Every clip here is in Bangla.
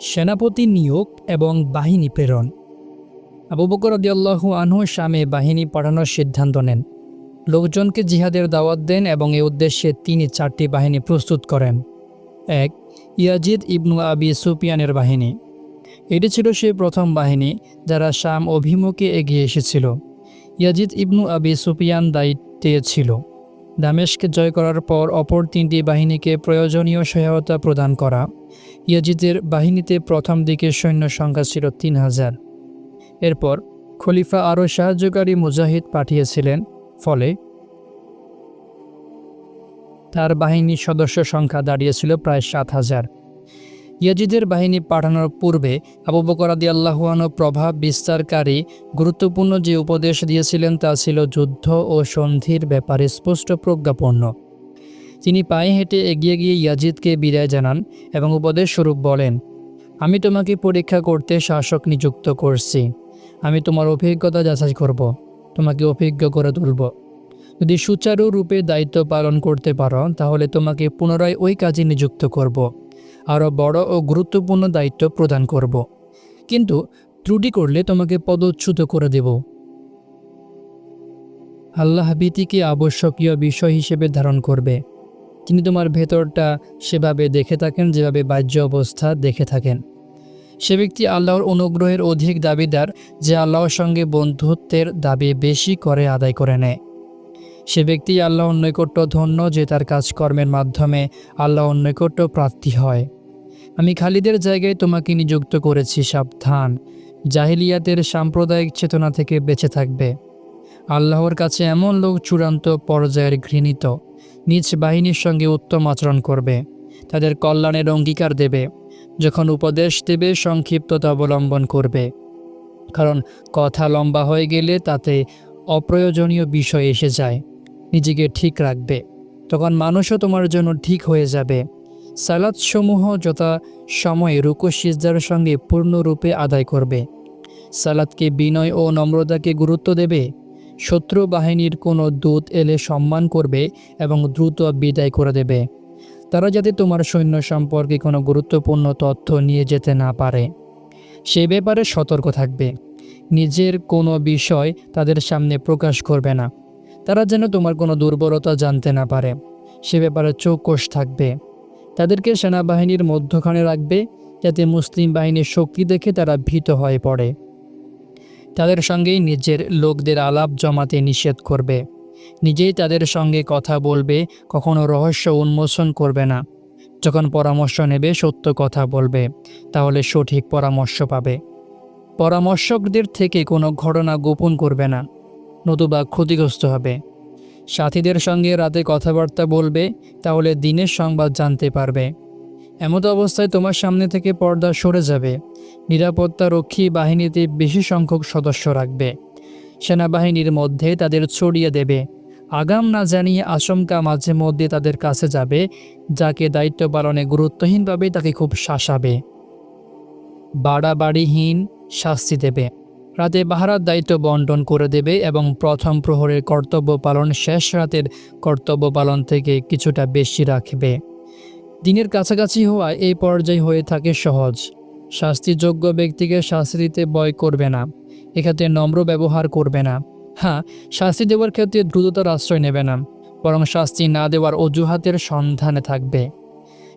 সেনাপতি নিয়োগ এবং বাহিনী প্রেরণ। আবু বকর রাদিয়াল্লাহু আনহু শামে বাহিনী পাঠানোর সিদ্ধান্ত নেন। লোকজনকে জিহাদের দাওয়াত দেন এবং এ উদ্দেশ্যে তিনি চারটি বাহিনী প্রস্তুত করেন। এক, ইয়াজিদ ইবনু আবি সুপিয়ানের বাহিনী। এটি ছিল সেই প্রথম বাহিনী যারা শাম অভিমুখে এগিয়ে এসেছিল। ইয়াজিদ ইবনু আবি সুপিয়ান দায়িত্বে ছিল। দামেশকে জয় করার পর অপর তিনটি বাহিনীকে প্রয়োজনীয় সহায়তা প্রদান করা। ইয়াজিদের বাহিনীতে প্রথম দিকে সৈন্য সংখ্যা ছিল তিন হাজার। এরপর খলিফা আরও সাহায্যকারী মুজাহিদ পাঠিয়েছিলেন, ফলে তার বাহিনীর সদস্য সংখ্যা দাঁড়িয়েছিল প্রায় সাত হাজার। ইয়াজিদের বাহিনী পাঠানোর পূর্বে আবু বকর আদি আল্লাহুয়ানো প্রভাব বিস্তারকারী গুরুত্বপূর্ণ যে উপদেশ দিয়েছিলেন তা ছিল যুদ্ধ ও সন্ধির ব্যাপারে স্পষ্ট প্রজ্ঞাপন্ন। তিনি পায়ে হেঁটে এগিয়ে গিয়ে ইয়াজিদকে বিদায় জানান এবং উপদেশ স্বরূপ বলেন, আমি তোমাকে পরীক্ষা করতে শাসক নিযুক্ত করছি। আমি তোমার অভিজ্ঞতা যাচাই করব। তোমাকে অভিজ্ঞ করে তুলব। যদি সুচারুরূপে দায়িত্ব পালন করতে পারো, তাহলে তোমাকে পুনরায় ওই কাজে নিযুক্ত করব। আরও বড় ও গুরুত্বপূর্ণ দায়িত্ব প্রদান করব। কিন্তু ত্রুটি করলে তোমাকে পদচ্যুত করে দেব। আল্লাহ ভীতিকে আবশ্যকীয় বিষয় হিসেবে ধারণ করবে। তিনি তোমার ভেতরটা সেভাবে দেখে থাকেন, যেভাবে বাহ্য অবস্থা দেখে থাকেন। সে ব্যক্তি আল্লাহর অনুগ্রহের অধিক দাবিদার, যে আল্লাহর সঙ্গে বন্ধুত্বের দাবি বেশি করে আদায় করে নেয়। সে ব্যক্তি আল্লাহর নৈকট্য ধন্য, যে তার কাজকর্মের মাধ্যমে আল্লাহর নৈকট্য প্রাপ্তি হয়। আমি খালিদের জায়গায় তোমাকে নিযুক্ত করেছি, সাবধান। জাহিলিয়াতের সাম্প্রদায়িক চেতনা থেকে বেঁচে থাকবে। আল্লাহর কাছে এমন লোক চূড়ান্ত পর্যায়ের ঘৃণিত। নিজ বাহিনীর সঙ্গে উত্তম আচরণ করবে। তাদের কল্যাণের অঙ্গীকার দেবে। যখন উপদেশ দেবে, সংক্ষিপ্ততা অবলম্বন করবে। কারণ কথা লম্বা হয়ে গেলে তাতে অপ্রয়োজনীয় বিষয় এসে যায়। নিজেকে ঠিক রাখবে। তখন মানুষও তোমার জন্য ঠিক হয়ে যাবে। সালাদসমূহ যথা সময়ে রুকু সিজদার সঙ্গে পূর্ণরূপে আদায় করবে। সালাদকে বিনয় ও নম্রতাকে গুরুত্ব দেবে। শত্রু বাহিনীর কোনো দূত এলে সম্মান করবে এবং দ্রুত বিদায় করে দেবে। তারা যাতে তোমার সৈন্য সম্পর্কে কোনো গুরুত্বপূর্ণ তথ্য নিয়ে যেতে না পারে। সে ব্যাপারে সতর্ক থাকবে। নিজের কোনো বিষয় তাদের সামনে প্রকাশ করবে না। তারা যেন তোমার কোনো দুর্বলতা জানতে না পারে। সে ব্যাপারে চৌকস থাকবে। তাদেরকে সেনাবাহিনীর মধ্যখানে রাখবে যাতে মুসলিম বাহিনীর শক্তি দেখে তারা ভীত হয়ে পড়ে। তাদের সঙ্গেই নিজের লোকদের আলাপ জমাতে নিষেধ করবে। নিজেই তাদের সঙ্গে কথা বলবে, কখনো রহস্য উন্মোচন করবে না। যখন পরামর্শ নেবে, সত্য কথা বলবে, তাহলে সঠিক পরামর্শ পাবে। পরামর্শকদের থেকে কোনো ঘটনা গোপন করবে না, নতুবা ক্ষতিগ্রস্ত হবে। সাথীদের সঙ্গে রাতে কথাবার্তা বলবে, তাহলে দিনের সংবাদ জানতে পারবে। এমত অবস্থায় তোমার সামনে থেকে পর্দা সরে যাবে। নিরাপত্তা রক্ষী বাহিনীতে বেশি সংখ্যক সদস্য রাখবে। সেনাবাহিনীর মধ্যে তাদের ছড়িয়ে দেবে। আগাম না জানিয়ে আশঙ্কা মাঝে মধ্যে তাদের কাছে যাবে, যাকে দায়িত্ব পালনে গুরুত্বহীনভাবে তাকে খুব শাসাবে। বাড়াবাড়িহীন শাস্তি দেবে। রাতে পাহারার দায়িত্ব বন্টন করে দেবে এবং প্রথম প্রহরের কর্তব্য পালন শেষ রাতের কর্তব্য পালন থেকে কিছুটা বেশি রাখবে। দিনের কাছাকাছি হওয়া এই পর্যায় হয়ে থাকে সহজ। শাস্তিযোগ্য ব্যক্তিকে শাস্তি দিতে ভয় করবে না। এক্ষেত্রে নম্র ব্যবহার করবে না। হ্যাঁ শাস্তি দেওয়ার ক্ষেত্রে দ্রুততার আশ্রয় নেবে না। বরং শাস্তি না দেওয়ার অজুহাতের সন্ধানে থাকবে।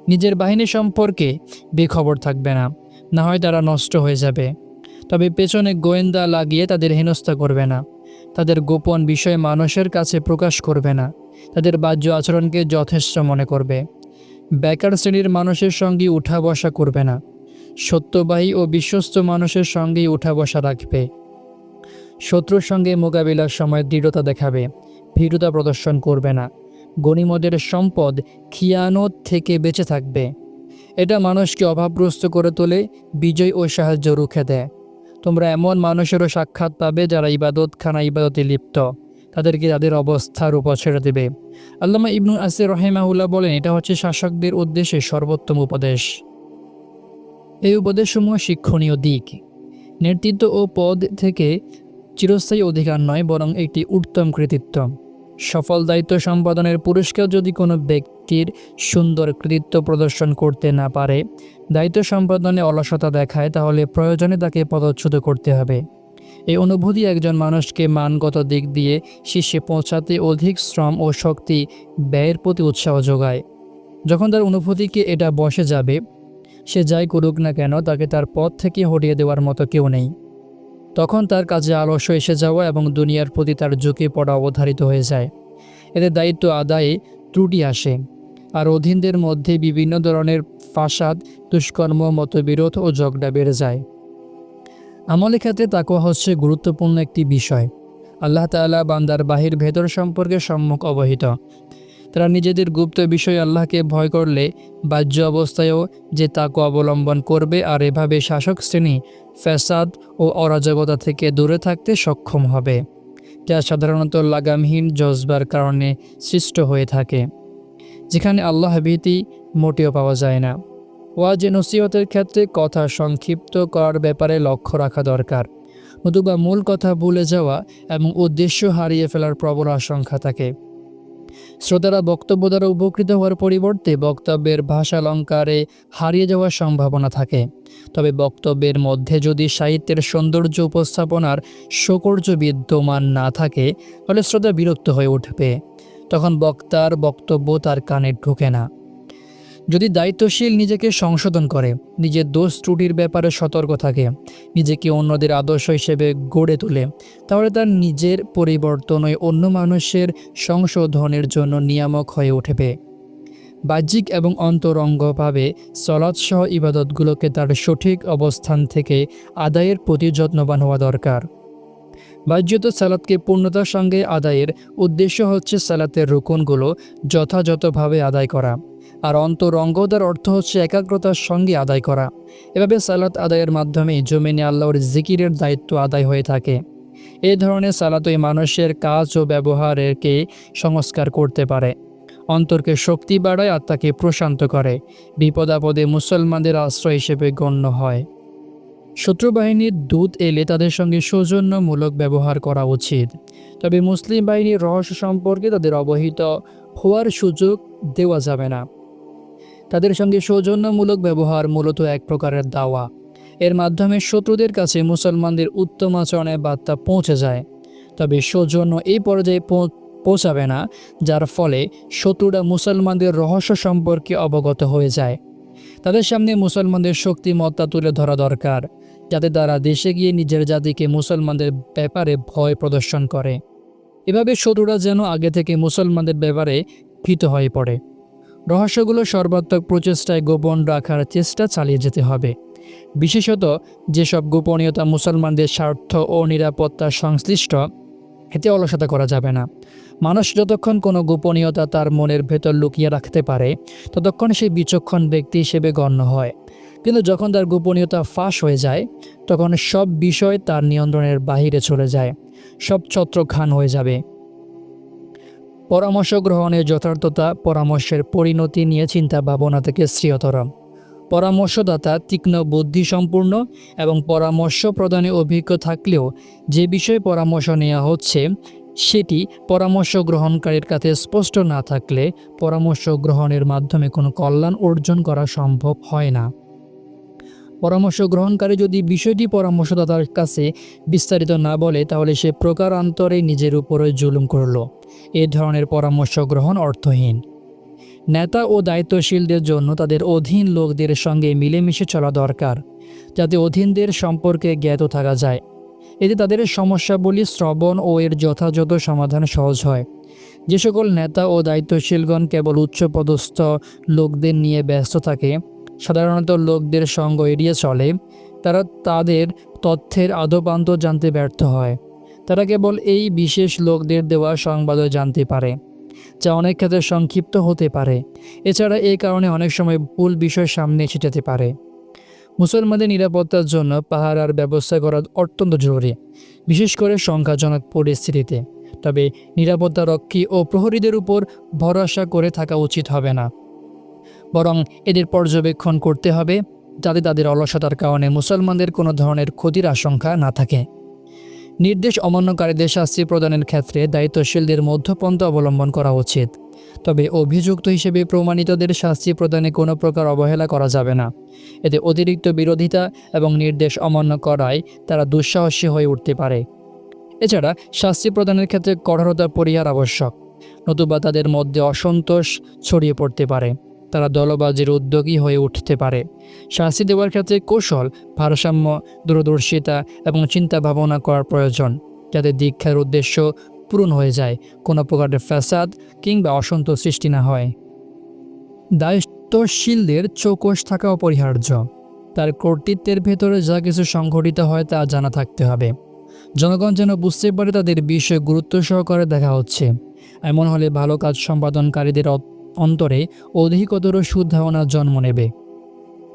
নিজের বাহিনী সম্পর্কে বেখবর থাকবে না। না হয় তারা নষ্ট হয়ে যাবে। তবে পেছনে গোয়েন্দা লাগিয়ে তাদের হেনস্থা করবে না। তাদের গোপন বিষয় মানুষের কাছে প্রকাশ করবে না। তাদের বাহ্য আচরণকে যথেষ্ট মনে করবে। বেকার শ্রেণির মানুষের সঙ্গে উঠা বসা করবে না। সত্যবাহী ও বিশ্বস্ত মানুষের সঙ্গেই উঠা বসা রাখবে। শত্রুর সঙ্গে মোকাবিলার সময় দৃঢ়তা দেখাবে। ভীরুতা প্রদর্শন করবে না। গণিমদের সম্পদ খিয়ানত থেকে বেঁচে থাকবে। এটা মানুষকে অভাবগ্রস্ত করে তোলে, বিজয় ও সাহায্য রুখে দেয়। তোমরা এমন মানুষেরও সাক্ষাৎ পাবে যারা ইবাদত খানা ইবাদতে লিপ্ত। তাদেরকে তাদের অবস্থার উপর ছেড়ে দেবে। আল্লামা ইবনু আসির রহেমাউল্লাহ বলেন, এটা হচ্ছে শাসকদের উদ্দেশ্যে সর্বোত্তম উপদেশ। এই উপদেশসমূহ শিক্ষণীয় দিক। নেতৃত্ব ও পদ থেকে চিরস্থায়ী অধিকার নয়, বরং একটি উত্তম কৃতিত্ব। সফল দায়িত্ব সম্পাদনের পুরস্কার যদি কোনো ব্যক্তির সুন্দর কৃতিত্ব প্রদর্শন করতে না পারে, দায়িত্ব সম্পাদনে অলসতা দেখায়, তাহলে প্রয়োজনে তাকে পদচ্যুত করতে হবে। এই অনুভূতি একজন মানুষকে মানগত দিক দিয়ে শীর্ষে পৌঁছাতে অধিক শ্রম ও শক্তি ব্যয়ের প্রতি উৎসাহ যোগায়। যখন তার অনুভূতিকে এটা বসে যাবে, সে যাই করুক না কেন, তাকে তার পথ থেকে হটিয়ে দেওয়ার মতো কেউ নেই। তখন তার কাজে আলস্য এসে যাওয়া এবং দুনিয়ার প্রতি তার ঝুঁকে পড়া অবধারিত হয়ে যায়। এতে দায়িত্ব আদায়ে ত্রুটি আসে আর অধীনদের মধ্যে বিভিন্ন ধরনের ফাসাদ, দুষ্কর্ম, মতবিরোধ ও ঝগড়া বেড়ে যায়। আমলের ক্ষেত্রে তাকুয়া হচ্ছে গুরুত্বপূর্ণ একটি বিষয়। আল্লাহ তাআলা বান্দার বাহির ভেতর সম্পর্কে সম্মুখ অবহিত। তারা নিজেদের গুপ্ত বিষয় আল্লাহকে ভয় করলে, বাহ্য অবস্থায়ও যে তাকে অবলম্বন করবে আর এভাবে শাসক শ্রেণি, ফ্যাসাদ ও অরাজকতা থেকে দূরে থাকতে সক্ষম হবে, যা সাধারণত লাগামহীন জজবার কারণে সৃষ্ট হয়ে থাকে, যেখানে আল্লাহ ভীতি মোটেও পাওয়া যায় না। ওয়াজে নসিহতের ক্ষেত্রে কথা সংক্ষিপ্ত করার ব্যাপারে লক্ষ্য রাখা দরকার, নতুবা মূল কথা ভুলে যাওয়া এবং উদ্দেশ্য হারিয়ে ফেলার প্রবল আশঙ্কা থাকে। শ্রোতারা বক্তব্য দ্বারা উপকৃত হওয়ার পরিবর্তে বক্তব্যের ভাষালঙ্কারে হারিয়ে যাওয়ার সম্ভাবনা থাকে। তবে বক্তব্যের মধ্যে যদি সাহিত্যের সৌন্দর্য উপস্থাপনার সৌকর্য বিদ্যমান না থাকে, তাহলে শ্রোতা বিরক্ত হয়ে উঠবে। তখন বক্তার বক্তব্য তার কানে ঢুকে না। যদি দায়িত্বশীল নিজেকে সংশোধন করে, নিজের দোষ ত্রুটির ব্যাপারে সতর্ক থাকে, নিজেকে অন্যদের আদর্শ হিসেবে গড়ে তোলে, তাহলে তার নিজের পরিবর্তন ওই অন্য মানুষের সংশোধনের জন্য নিয়ামক হয়ে উঠবে। বাহ্যিক এবং অন্তরঙ্গভাবে সলাৎসহ ইবাদতগুলোকে তার সঠিক অবস্থান থেকে আদায়ের প্রতি যত্নবান হওয়া দরকার। বাহ্যত সালাদকে পূর্ণতার সঙ্গে আদায়ের উদ্দেশ্য হচ্ছে সালাতের রুকনগুলো যথাযথভাবে আদায় করা। আর অন্তরঙ্গতার অর্থ হচ্ছে একাগ্রতার সঙ্গে আদায় করা। এভাবে সালাত আদায়ের মাধ্যমে জমিনে আল্লাহর জিকিরের দায়িত্ব আদায় হয়ে থাকে। এই ধরনের সালাত ওই মানুষের কাজ ও ব্যবহারকে সংস্কার করতে পারে। অন্তরকে শক্তি বাড়ায় আত্মাকে প্রশান্ত করে। বিপদাপদে মুসলমানদের আশ্রয় হিসেবে গণ্য হয়। শত্রুবাহিনীর দূত এলে তাদের সঙ্গে সৌজন্যমূলক ব্যবহার করা উচিত। তবে মুসলিম বাহিনীর রহস্য সম্পর্কে তাদের অবহিত হওয়ার সুযোগ দেওয়া যাবে না। তাদের সঙ্গে সৌজন্যমূলক ব্যবহার মূলত এক প্রকারের দাওয়া। এর মাধ্যমে শত্রুদের কাছে মুসলমানদের উত্তম আচরণের বার্তা পৌঁছে যায়। তবে সৌজন্য এই পর্যায়ে পৌঁছাবে না, যার ফলে শত্রুরা মুসলমানদের রহস্য সম্পর্কে অবগত হয়ে যায়। তাদের সামনে মুসলমানদের শক্তিমত্তা তুলে ধরা দরকার, যাতে তারা দেশে গিয়ে নিজের জাতিকে মুসলমানদের ব্যাপারে ভয় প্রদর্শন করে। এভাবে শত্রুরা যেন আগে থেকে মুসলমানদের ব্যাপারে ভীত হয়ে পড়ে। রহস্যগুলো সর্বাত্মক প্রচেষ্টায় গোপন রাখার চেষ্টা চালিয়ে যেতে হবে। বিশেষত যেসব গোপনীয়তা মুসলমানদের স্বার্থ ও নিরাপত্তা সংশ্লিষ্ট, এতে অলসতা করা যাবে না। মানুষ যতক্ষণ কোনো গোপনীয়তা তার মনের ভেতর লুকিয়ে রাখতে পারে, ততক্ষণ সে বিচক্ষণ ব্যক্তি হিসেবে গণ্য হয়। কিন্তু যখন তার গোপনীয়তা ফাঁস হয়ে যায়, তখন সব বিষয় তার নিয়ন্ত্রণের বাহিরে চলে যায়। সব ছত্রখান হয়ে যাবে। পরামর্শ গ্রহণের যথার্থতা পরামর্শের পরিণতি নিয়ে চিন্তা ভাবনা থেকে শ্রেয়তর পরামর্শদাতা তীক্ষ্ণ বুদ্ধিসম্পূর্ণ এবং পরামর্শ প্রদানে অভিজ্ঞ থাকলেও যে বিষয়ে পরামর্শ নেওয়া হচ্ছে, সেটি পরামর্শ গ্রহণকারীর কাছে স্পষ্ট না থাকলে পরামর্শ গ্রহণের মাধ্যমে কোনো কল্যাণ অর্জন করা সম্ভব হয় না। পরামর্শ গ্রহণকারী যদি বিষয়টি পরামর্শদাতার কাছে বিস্তারিত না বলে, তাহলে সে প্রকার প্রকারান্তরে নিজের উপরে জুলুম করল। এ ধরনের পরামর্শ গ্রহণ অর্থহীন। নেতা ও দায়িত্বশীলদের জন্য তাদের অধীন লোকদের সঙ্গে মিলেমিশে চলা দরকার, যাতে অধীনদের সম্পর্কে জ্ঞাত থাকা যায়। এতে তাদের সমস্যাবলী শ্রবণ ও এর যথাযথ সমাধান সহজ হয়। যে সকল নেতা ও দায়িত্বশীলগণ কেবল উচ্চপদস্থ লোকদের নিয়ে ব্যস্ত থাকে সাধারণত লোকদের সঙ্গ এড়িয়ে চলে, তারা তাদের তথ্যের আদপান্ত জানতে ব্যর্থ হয়। তারা কেবল এই বিশেষ লোকদের দেওয়া সংবাদও জানতে পারে, যা অনেক ক্ষেত্রে সংক্ষিপ্ত হতে পারে। এছাড়া এই কারণে অনেক সময় ভুল বিষয় সামনে এসে যেতে পারে। মুসলমানদের নিরাপত্তার জন্য পাহারার ব্যবস্থা করা অত্যন্ত জরুরি, বিশেষ করে সংখ্যাজনক পরিস্থিতিতে। তবে নিরাপত্তা রক্ষী ও প্রহরীদের উপর ভরসা করে থাকা উচিত হবে না। বরং এদের পর্যবেক্ষণ করতে হবে যাতে তাদের অলসতার কারণে মুসলমানদের কোনো ধরনের ক্ষতির আশঙ্কা না থাকে। নির্দেশ অমান্যকারীদের শাস্তি প্রদানের ক্ষেত্রে দায়িত্বশীলদের মধ্যপন্থা অবলম্বন করা উচিত। তবে অভিযুক্ত হিসেবে প্রমাণিতদের শাস্তি প্রদানে কোনো প্রকার অবহেলা করা যাবে না। এতে অতিরিক্ত বিরোধিতা এবং নির্দেশ অমান্য করায় তারা দুঃসাহসী হয়ে উঠতে পারে। এছাড়া শাস্তি প্রদানের ক্ষেত্রে কঠোরতা পরিহার আবশ্যক, নতুবা তাদের মধ্যে অসন্তোষ ছড়িয়ে পড়তে পারে। তারা দলবাজির উদ্যোগী হয়ে উঠতে পারে। শাস্তি দেওয়ার ক্ষেত্রে কৌশল, ভারসাম্য, দূরদর্শিতা এবং চিন্তা ভাবনা করার প্রয়োজন, যাতে দীক্ষার উদ্দেশ্য পূরণ হয়ে যায়, কোনো প্রকারের ফ্যাসাদ কিংবা অসন্তোষ সৃষ্টি না হয়। দায়িত্বশীলদের চৌকস থাকা অপরিহার্য। তার কর্তৃত্বের ভেতরে যা কিছু সংঘটিত হয় তা জানা থাকতে হবে। জনগণ যেন বুঝতে পারে তাদের বিষয়ে গুরুত্ব সহকারে দেখা হচ্ছে। এমন হলে ভালো কাজ সম্পাদনকারীদের অন্তরে অধিকতর সুধারণা জন্ম নেবে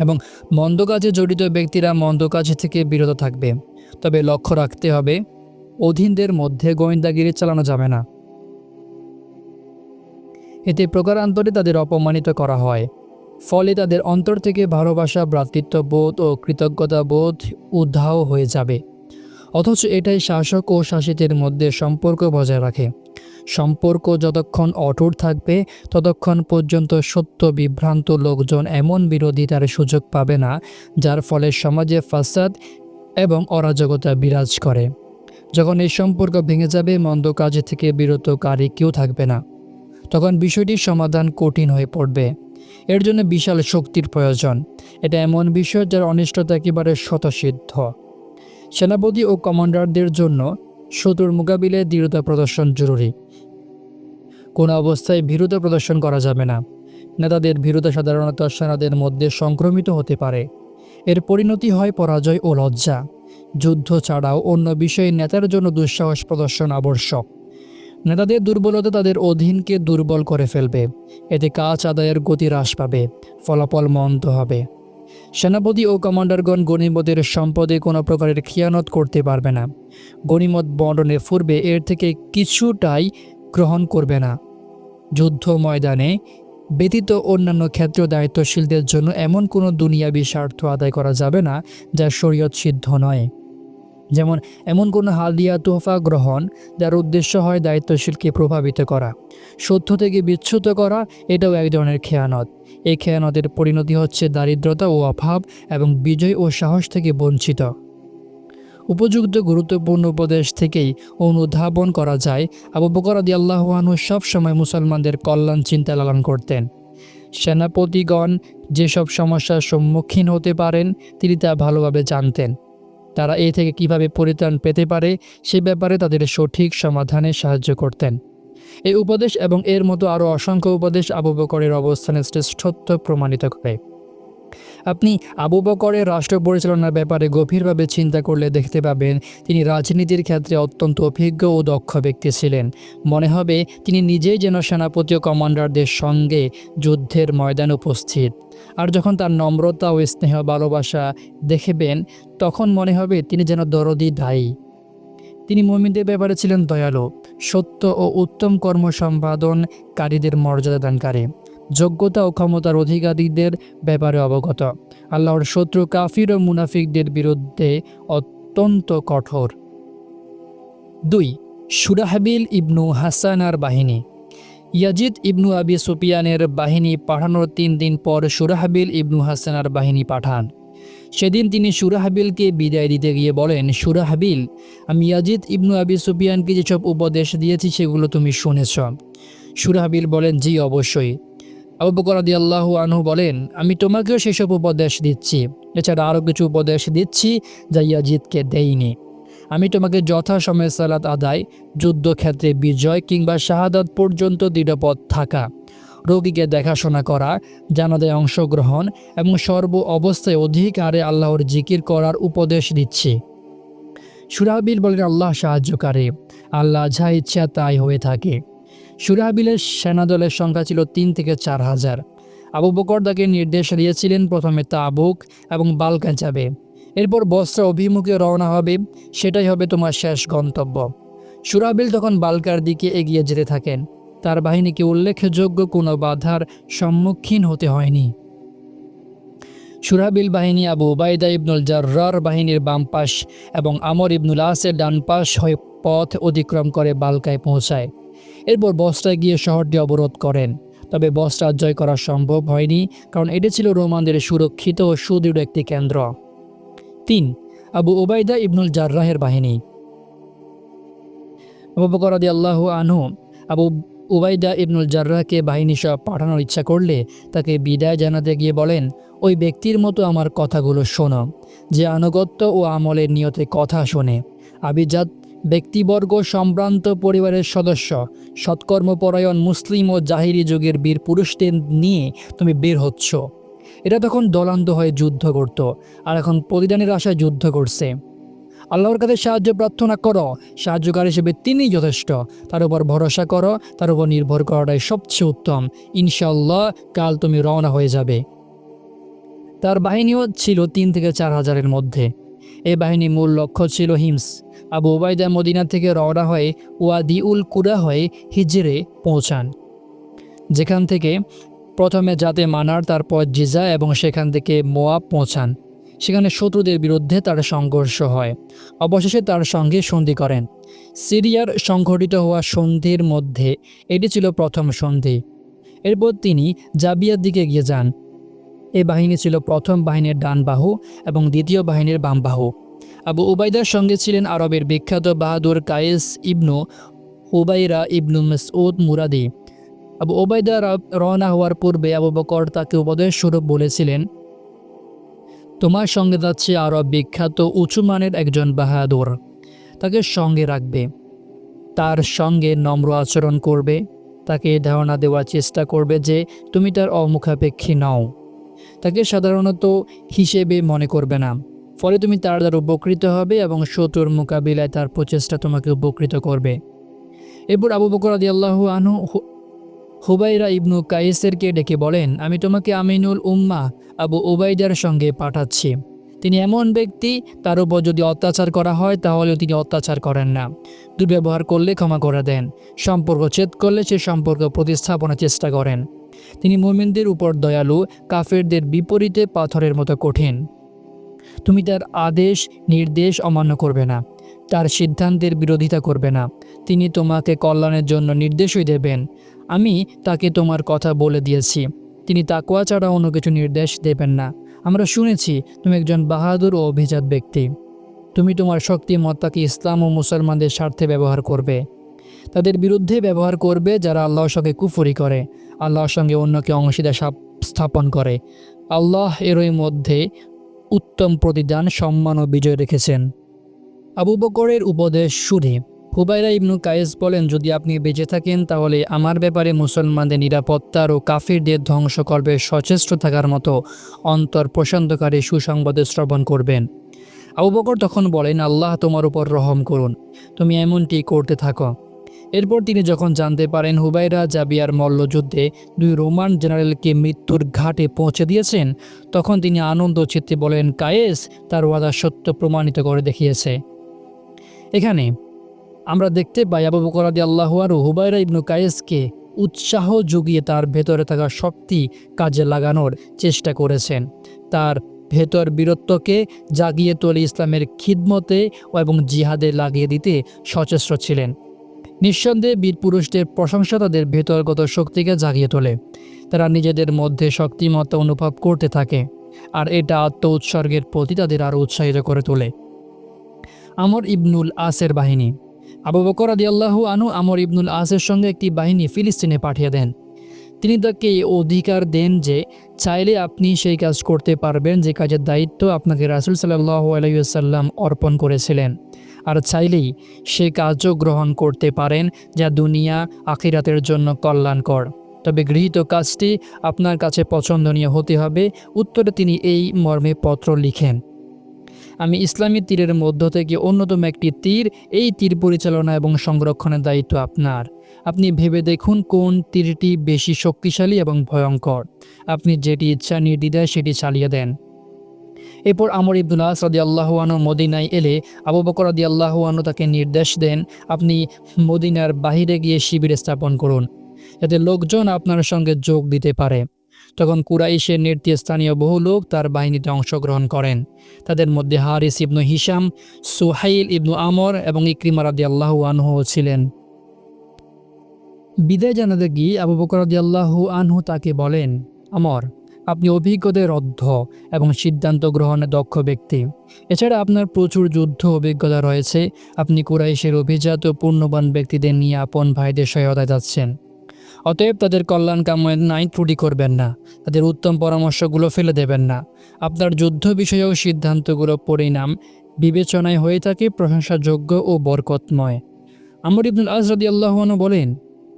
এবং মন্দ কাজে জড়িত ব্যক্তিরা মন্দ কাজ থেকে বিরত থাকবে। তবে লক্ষ্য রাখতে হবে, অধীনদের মধ্যে গোয়েন্দাগিরি চালানো যাবে না। এতে প্রকারান্তরে তাদের অপমানিত করা হয়। ফলে তাদের অন্তর থেকে ভালোবাসা, ভ্রাতৃত্ববোধ ও কৃতজ্ঞতাবোধ উদ্ধাও হয়ে যাবে। অথচ এটাই শাসক ও শাসিতের মধ্যে সম্পর্ক বজায় রাখে। সম্পর্ক যতক্ষণ অটুট থাকবে, ততক্ষণ পর্যন্ত সত্য বিভ্রান্ত লোকজন এমন বিরোধিতার সুযোগ পাবে না, যার ফলে সমাজে ফাসাদ এবং অরাজকতা বিরাজ করে। যখন এই সম্পর্ক ভেঙে যাবে, মন্দ কাজ থেকে বিরতকারী কেউ থাকবে না। তখন বিষয়টির সমাধান কঠিন হয়ে পড়বে। এর জন্য বিশাল শক্তির প্রয়োজন। এটা এমন বিষয় যার অনিষ্টতা একেবারে শতসিদ্ধ সেনাপতি ও কমান্ডারদের জন্য শত্রুর মোকাবিলায় দৃঢ়তা প্রদর্শন জরুরি। কোনো অবস্থায় ভীরুতা প্রদর্শন করা যাবে না। নেতাদের ভীরুতা সাধারণত সেনাদের মধ্যে সংক্রমিত হতে পারে। এর পরিণতি হয় পরাজয় ও লজ্জা। যুদ্ধ ছাড়াও অন্য বিষয়ে নেতার জন্য দুঃসাহস প্রদর্শন আবশ্যক। নেতাদের দুর্বলতা তাদের অধীনকে দুর্বল করে ফেলবে। এতে কাজ আদায়ের গতি হ্রাস পাবে। ফলাফল মন্দ হবে। সেনাপতি ও কমান্ডারগণ গণিমতের সম্পদে কোনো প্রকারের খিয়ানত করতে পারবে না। গণিমত বন্টনের পূর্বে এর থেকে কিছুটাই গ্রহণ করবে না। যুদ্ধ ময়দানে ব্যতীত অন্যান্য ক্ষেত্র দায়িত্বশীলদের জন্য এমন কোনো দুনিয়াবি স্বার্থ আদায় করা যাবে না, যা শরীয়ত সিদ্ধ নয়। যেমন এমন কোনো হালদিয়া তোহফা গ্রহণ, যার উদ্দেশ্য হয় দায়িত্বশীলকে প্রভাবিত করা। সত্য থেকে বিচ্যুত করা, এটাও এক ধরনের খেয়ানত। এই খেয়ানতের পরিণতি হচ্ছে দারিদ্রতা ও অভাব এবং বিজয় ও সাহস থেকে বঞ্চিত। উপযুক্ত গুরুত্বপূর্ণ উপদেশ থেকেই অনুধাবন করা যায়। আবু বকর আদি আল্লাহানু সবসময় মুসলমানদের কল্যাণ চিন্তা লালন করতেন। সেনাপতিগণ যেসব সমস্যার সম্মুখীন হতে পারেন, তিনি তা ভালোভাবে জানতেন। তারা এ থেকে কীভাবে পরিত্রাণ পেতে পারে সে ব্যাপারে তাদের সঠিক সমাধানে সাহায্য করতেন। এই উপদেশ এবং এর মতো আরও অসংখ্য উপদেশ আবু বকরের অবস্থানের শ্রেষ্ঠত্ব প্রমাণিত করে। আপনি আবু বকরের রাষ্ট্র পরিচালনার ব্যাপারে গভীরভাবে চিন্তা করলে দেখতে পাবেন তিনি রাজনীতির ক্ষেত্রে অত্যন্ত অভিজ্ঞ ও দক্ষ ব্যক্তি ছিলেন। মনে হবে তিনি নিজেই যেন সেনাপতি ও কমান্ডারদের সঙ্গে যুদ্ধের ময়দান উপস্থিত। আর যখন তার নম্রতা ও স্নেহ ভালোবাসা দেখবেন, তখন মনে হবে তিনি যেন দরদি দায়ী। তিনি মমিনদের ব্যাপারে ছিলেন দয়ালু, সত্য ও উত্তম কর্ম সম্পাদনকারীদের মর্যাদা দানকারী। যোগ্যতা ও ক্ষমতার অধিকারীদের ব্যাপারে অবগত। আল্লাহর শত্রু কাফির ও মুনাফিকদের বিরুদ্ধে অত্যন্ত কঠোর। দুই, সুরাহাবিল ইবনু হাসানার বাহিনী। ইয়াজিদ ইবনু আবি সুপিয়ানের বাহিনী পাঠানোর তিন দিন পর সুরাহাবিল ইবনু হাসানার বাহিনী পাঠান। সেদিন তিনি সুরাহাবিলকে বিদায় দিতে গিয়ে বলেন, সুরাহাবিল, আমি ইয়াজিদ ইবনু আবি সুপিয়ানকে যেসব উপদেশ দিয়েছি সেগুলো তুমি শুনেছ। সুরাহাবিল বলেন, জি, অবশ্যই। আবু বকর আদি আল্লাহ আনহু বলেন, আমি তোমাকেও সেসব উপদেশ দিচ্ছি। এছাড়া আরও কিছু উপদেশ দিচ্ছি যা ইয়াজিদকে দেইনি আমি তোমাকে যথাসময়ে সালাত আদায়, যুদ্ধক্ষেত্রে বিজয় কিংবা শাহাদাত পর্যন্ত দৃঢ়পথ থাকা, রোগীকে দেখাশোনা করা জানাদায় অংশগ্রহণ এবং সর্ব অবস্থায় অধিক হারে আল্লাহর জিকির করার উপদেশ দিচ্ছি। সুরাবিল বলেন, আল্লাহ সাহায্যকারী। আল্লাহ যা ইচ্ছা তাই হয়ে থাকে। সুরাহাবিলের সেনাদলের সংখ্যা ছিল তিন থেকে চার হাজার। আবু বকর তাকে নির্দেশ দিয়েছিলেন প্রথমে তাবুক এবং বালকা যাবে। এরপর বস্ত্র অভিমুখে রওনা হবে, সেটাই হবে তোমার শেষ গন্তব্য। সুরাবিল তখন বালকার দিকে এগিয়ে যেতে থাকেন। তার বাহিনীকে উল্লেখযোগ্য কোনো বাধার সম্মুখীন হতে হয়নি। সুরাবিল বাহিনী আবু উবাইদা ইবনুল জার্রার বাহিনীর বাম পাশ এবং আমর ইবনুল আসের ডান পাশ হয়ে পথ অতিক্রম করে বালকায় পৌঁছায়। এরপর বস্তায় গিয়ে শহরটি অবরোধ করেন। তবে বস্ত্রা জয় করা সম্ভব হয়নি, কারণ এটি ছিল রোমানদের সুরক্ষিত ও সুদৃঢ় একটি কেন্দ্র। তিন, আবু ওবায়দা ইবনুল জার্রাহের বাহিনী। আবু বকর রাদি আল্লাহ আনহু, আবু উবাইদা ইবনুল জার্রাহকে বাহিনী সব পাঠানোর ইচ্ছা করলে তাকে বিদায় জানাতে গিয়ে বলেন, ওই ব্যক্তির মতো আমার কথাগুলো শোনো। যে আনুগত্য ও আমলের নিয়তে কথা শোনে। আবিজাত ব্যক্তিবর্গ সম্ভ্রান্ত পরিবারের সদস্য, সৎকর্মপরায়ণ মুসলিম ও জাহিরি যুগের বীর পুরুষদের নিয়ে তুমি বের হচ্ছ। এটা তখন দলান্ত হয়ে যুদ্ধ করত আর এখন প্রতিদানের আশায় যুদ্ধ করছে। আল্লাহর কাছে সাহায্য প্রার্থনা করো, সাহায্যকার হিসেবে তিনি যথেষ্ট। তার উপর ভরসা করো, তার উপর নির্ভর করাটাই সবচেয়ে উত্তম। ইনশাল্লাহ কাল তুমি রওনা হয়ে যাবে। তার বাহিনীও ছিল তিন থেকে চার হাজারের মধ্যে। এই বাহিনী মূল লক্ষ্য ছিল হিমস। আবু ওবায়দা মদিনা থেকে রওনা হয়ে ওয়াদি উল কুরা হয়ে হিজরে পৌঁছান। যেখান থেকে প্রথমে যাতে মানার, তারপর জিজা এবং সেখান থেকে মোয়া পৌঁছান। সেখানে শত্রুদের বিরুদ্ধে তার সংঘর্ষ হয়। অবশেষে তার সঙ্গে সন্ধি করেন। সিরিয়ার সংঘটিত হওয়া সন্ধির মধ্যে এটি ছিল প্রথম সন্ধি। এরপর তিনি জাবিয়ার দিকে গিয়ে যান। এই বাহিনী ছিল প্রথম বাহিনীর ডান বাহু এবং দ্বিতীয় বাহিনীর বাম বাহু। আবু উবাইদার সঙ্গে ছিলেন আরবের বিখ্যাত বাহাদুর কায়েস ইবনু হুবাইরা ইবনু মসউদ মুরাদি। আবু ওবায়দা রওনা হওয়ার পূর্বে আবু বকর তাকে উপদেশ স্বরূপ বলেছিলেন, তোমার সঙ্গে যাচ্ছে আরব বিখ্যাত উঁচু মানের একজন বাহাদুর। তাকে সঙ্গে রাখবে। তার সঙ্গে নম্র আচরণ করবে। তাকে ধারণা দেওয়ার চেষ্টা করবে যে তুমি তার অমুখাপেক্ষী নও। তাকে সাধারণত হিসেবে মনে করবে না। ফলে তুমি তার দ্বারা উপকৃত হবে এবং শত্রুর মোকাবিলায় তার প্রচেষ্টা তোমাকে উপকৃত করবে। এরপর আবু বকর আদি আল্লাহ আনু হুবাইরা ইবনু কাইসেরকে ডেকে বলেন, আমি তোমাকে আমিনুল উম্মা আবু উবাইদার সঙ্গে পাঠাচ্ছি। তিনি এমন ব্যক্তি, তার উপর যদি অত্যাচার করা হয়, তাহলেও তিনি অত্যাচার করেন না। দুর্ব্যবহার করলে ক্ষমা করে দেন। সম্পর্ক ছেদ করলে সে সম্পর্ক প্রতিস্থাপনের চেষ্টা করেন। তিনি মোমিনদের উপর দয়ালু, কাফেরদের বিপরীতে পাথরের মতো কঠিন। তুমি তার আদেশ, নির্দেশ অমান্য করবে না। তার সিদ্ধান্তের বিরোধিতা করবে না। তিনি তোমাকে কল্যাণের জন্য নির্দেশই দেবেন। আমি তাকে তোমার কথা বলে দিয়েছি। তিনি তাকোয়া ছাড়া অন্য কিছু নির্দেশ দেবেন না। আমরা শুনেছি তুমি একজন বাহাদুর ও অভিজাত ব্যক্তি। তুমি তোমার শক্তিমত্তাকে ইসলাম ও মুসলমানদের স্বার্থে ব্যবহার করবে। তাদের বিরুদ্ধে ব্যবহার করবে যারা আল্লাহর সঙ্গে কুফরি করে, আল্লাহর সঙ্গে অন্যকে অংশীদার স্থাপন করে। আল্লাহ এরই মধ্যে উত্তম প্রতিদান, সম্মান ও বিজয় রেখেছেন। আবু বকরের উপদেশ শুনে হুবাইরা ইবনু কায়েস বলেন, যদি আপনি বেঁচে থাকেন, তাহলে আমার ব্যাপারে মুসলমানদের নিরাপত্তার ও কাফিরদের ধ্বংস করবে সচেষ্ট থাকার মতো অন্তর প্রশান্তকারী সুসংবাদে শ্রবণ করবেন। আবু বকর তখন বলেন, আল্লাহ তোমার উপর রহম করুন। তুমি এমনটি করতে থাকো। এরপর তিনি যখন জানতে পারেন হুবাইরা জাবিয়ার মল্লযুদ্ধে দুই রোমান জেনারেলকে মৃত্যুর ঘাটে পৌঁছে দিয়েছেন, তখন তিনি আনন্দ চিত্তে বলেন, কায়েস তার ওয়াদা সত্য প্রমাণিত করে দেখিয়েছে। এখানে আমরা দেখতে পাই আবু বকর রাদি আল্লাহ আর হুবাইরা ইবনু কায়েসকে উৎসাহ জুগিয়ে তার ভেতরে থাকা শক্তি কাজে লাগানোর চেষ্টা করেছেন। তার ভেতর বীরত্বকে জাগিয়ে তোলে ইসলামের খিদমতে এবং জিহাদে লাগিয়ে দিতে সচেষ্ট ছিলেন। নিঃসন্দেহে বীর পুরুষদের প্রশংসা তাদের ভেতরগত শক্তিকে জাগিয়ে তোলে। তারা নিজেদের মধ্যে শক্তিমত্তা অনুভব করতে থাকে, আর এটা আত্ম উৎসর্গের প্রতি তাদের আরও উৎসাহিত করে তোলে। আমর ইবনুল আসের বাহিনী। আবু বকর আদি আল্লাহ আনু আমর ইবনুল আসের সঙ্গে একটি বাহিনী ফিলিস্তিনে পাঠিয়ে দেন। তিনি তাকে অধিকার দেন যে চাইলে আপনি সেই কাজ করতে পারবেন যে কাজের দায়িত্ব আপনাকে রাসুল সাল্লাহ আলাইসাল্লাম অর্পণ করেছিলেন। আর চাইলেই সে কাজও গ্রহণ করতে পারেন যা দুনিয়া আখিরাতের জন্য কল্যাণকর। তবে গৃহীত কাজটি আপনার কাছে পছন্দনীয় হতে হবে, উত্তরে তিনি এই মর্মে পত্র লিখেন। আমি ইসলামী তীরের মধ্য থেকে অন্যতম একটি তীর, এই তীর পরিচালনা এবং সংরক্ষণের দায়িত্ব আপনার। আপনি ভেবে দেখুন কোন তীরটি বেশি শক্তিশালী এবং ভয়ঙ্কর। আপনি যেটি ইচ্ছা নির্দ্বিধায় সেটি চালিয়ে দেন। এরপর আমর ইবদুল্লাহ সদি আল্লাহুয়ানু মদিনায় এলে আবু বকর আদি আল্লাহুয়ানু তাকে নির্দেশ দেন, আপনি মদিনার বাহিরে গিয়ে শিবির স্থাপন করুন। যাতে লোকজন আপনার সঙ্গে যোগ দিতে পারে। তখন কুরাইশের নেতৃস্থানীয় বহু লোক তার বাহিনীতে অংশগ্রহণ করেন। তাদের মধ্যে হারিস ইবনু হিসাম সুহাইল ইবনু আমর এবং ইক্রিমার আদি আল্লাহু আনহু ছিলেন। বিদায় জানাতে গিয়ে আবু বকর আদি আল্লাহু আনহু তাকে বলেন, আমর আপনি অভিজ্ঞদের অর্ধ এবং সিদ্ধান্ত গ্রহণে দক্ষ ব্যক্তি। এছাড়া আপনার প্রচুর যুদ্ধ অভিজ্ঞতা রয়েছে। আপনি কুরাইশের অভিজাত ও পূর্ণবান ব্যক্তিদের নিয়ে আপন ভাইদের সহায়তায় যাচ্ছেন। অতএব তাদের কল্যাণ কাময়ের নাই ত্রুটি করবেন না। তাদের উত্তম পরামর্শগুলো ফেলে দেবেন না। আপনার যুদ্ধ বিষয়ক সিদ্ধান্তগুলো পরিণাম বিবেচনায় হয়ে থাকে প্রশংসাযোগ্য ও বরকতময়। আমর ইবনুল আজ রদি আল্লাহনু বলেন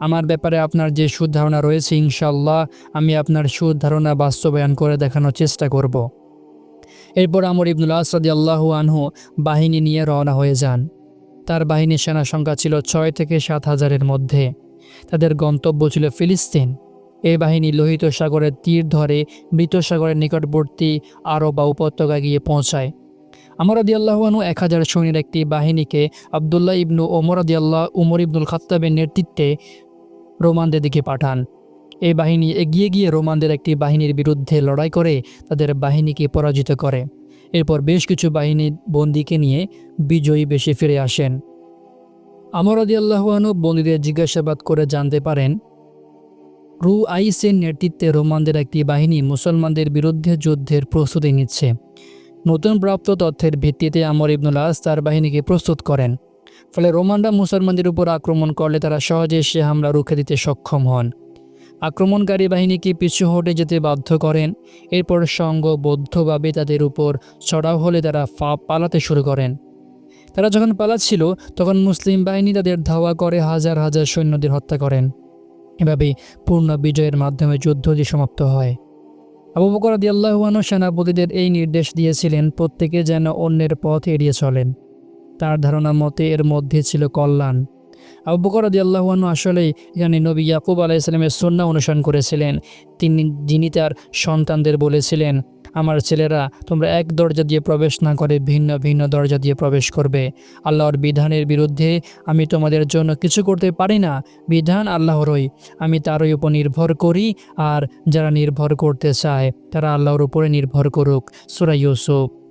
আমার ব্যাপারে আপনার যে সুধারণা রয়েছে ইনশাল্লাহ আমি আপনার সুধারণা বাস্তবায়ন করে দেখানোর চেষ্টা করব। এরপর আমর ইবনুল আসাদি আল্লাহু আনহু বাহিনী নিয়ে রওনা হয়ে যান। তার বাহিনীর সেনা সংখ্যা ছিল ছয় থেকে সাত হাজারের মধ্যে। তাদের গন্তব্য ছিল ফিলিস্তিন। এই বাহিনী লোহিত সাগরের তীর ধরে মৃত সাগরের নিকটবর্তী আরব বা উপত্যকা গিয়ে পৌঁছায়। আমর আদি আল্লাহানু এক হাজার সৈন্যের একটি বাহিনীকে আবদুল্লাহ ইবনু ওমর আদি আল্লাহ উমর ইবনুল খাত্তাবের নেতৃত্বে রোমানদের দিকে পাঠান। এই বাহিনী এগিয়ে গিয়ে রোমানদের একটি বাহিনীর বিরুদ্ধে লড়াই করে তাদের বাহিনীকে পরাজিত করে। এরপর বেশ কিছু বাহিনী বন্দীকে নিয়ে বিজয়ী বেশি ফিরে আসেন। আমর আদি আল্লাহানু বন্দীদের জিজ্ঞাসাবাদ করে জানতে পারেন, রু আইসের নেতৃত্বে রোমানদের একটি বাহিনী মুসলমানদের বিরুদ্ধে যুদ্ধের প্রস্তুতি নিচ্ছে। নতুন প্রাপ্ত তথ্যের ভিত্তিতে আমর ইবনুল আস তার বাহিনীকে প্রস্তুত করেন। ফলে রোমানরা মুসলমানদের উপর আক্রমণ করলে তারা সহজে সে হামলা রুখে দিতে সক্ষম হন। আক্রমণকারী বাহিনীকে পিছু হটে যেতে বাধ্য করেন? এরপর সঙ্গবদ্ধভাবে তাদের উপর চড়াও হলে তারা পালাতে শুরু করেন। তারা যখন পালাচ্ছিল, তখন মুসলিম বাহিনী তাদের ধাওয়া করে হাজার হাজার সৈন্যদের হত্যা করেন। এভাবে পূর্ণ বিজয়ের মাধ্যমে যুদ্ধটি সমাপ্ত হয়। আবু বকর আদি আল্লাহানু সেনাপতিদের এই নির্দেশ দিয়েছিলেন, প্রত্যেকে যেন অন্যের পথ এড়িয়ে চলেন। তার ধারণা মতে এর মধ্যে ছিল কল্যাণ। আবু বকর আল্লাহানু আসলেই এখানে নবী ইয়াকুব আলাহ ইসলামের সন্না অনুসরণ করেছিলেন। তিনি, যিনি তার সন্তানদের বলেছিলেন, আমার ছেলেরা, তোমরা এক দরজা দিয়ে প্রবেশ না করে ভিন্ন ভিন্ন দরজা দিয়ে প্রবেশ করবে। আল্লাহর বিধানের বিরুদ্ধে আমি তোমাদের জন্য কিছু করতে পারি না। বিধান আল্লাহরই। আমি তারই উপর নির্ভর করি, আর যারা নির্ভর করতে চায়, তারা আল্লাহর উপরে নির্ভর করুক। সুরা ইউসুফ।